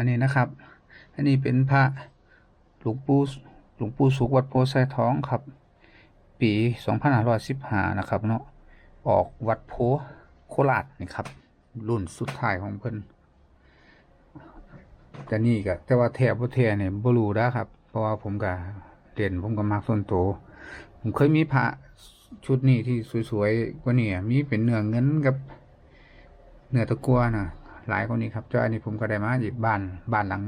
อันนี้นะครับ อันนี้เป็นพระหลวงปู่หลวงปู่สุขวัดโพไซทองครับ ปี2515นะครับเนาะออกวัดโพโคราชนี่ครับ รุ่นสุดท้ายของเพิ่นแต่นี่ก็แต่ว่าแท้บ่แทเนี่ยบ่รู้นะครับ เพราะว่าผมก็เรียนผมก็มักส่วนตัวผมเคยมีพระชุดนี้ที่สวยๆกว่านี้มีเป็นเนื้อเงินกับเนื้อตะกัวนะ หลายกว่านี้ครับเจ้าอันนี้ผมก็ได้มาอีกบ้านบ้านหลัง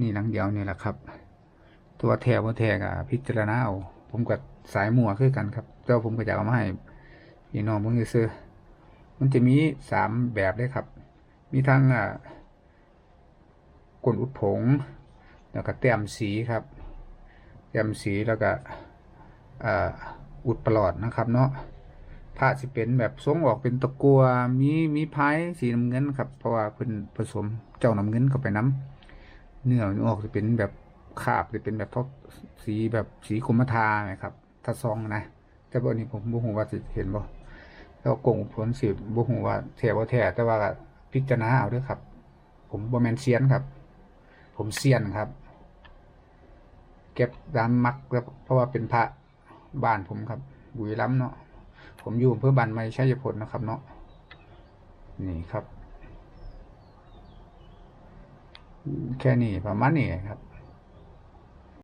นี่หลังเดียวนี่แหละครับ ตัวแท้บ่แท้ก็พิจารณาเอาผมก็สายมัวคือกันครับเจ้าผมก็จะเอามาให้พี่น้องเพิ่งซื้อมันจะมีสามแบบเลยครับ มีทั้งอ่ากลอุดผง แล้วก็แต้มสีครับแต้มสีแล้วก็อุดปลอดนะครับเนาะ พระสิเป็นแบบทรงออกเป็นตะกัวมีมีพายสีน้ำเงินครับ เพราะว่าเพิ่นผสมเจ้าน้ำเงินเข้าไปน้ำเนื้อออกจะเป็นแบบคาบจะเป็นแบบทอกสีแบบสีกรมทาไหมครับถ้าซองนะแต่บ่นี้ผมบ่ฮู้ว่าสิเห็นบ่แล้วกงผลสิบ่ฮู้ว่าแท้บ่าแท้แต่ว่าพิจารณาเอาด้อครับ ผมบ่แมนเซียนครับ ผมเซียนครับ เก็บดานมักแล้วเพราะว่าเป็นพระบ้านผมครับ บุรีรัมย์เนาะ ผมอยู่อำเภอบันไม้ชัยพลนะครับเนาะนี่ครับ แค่นี้ประมาณนี้ครับ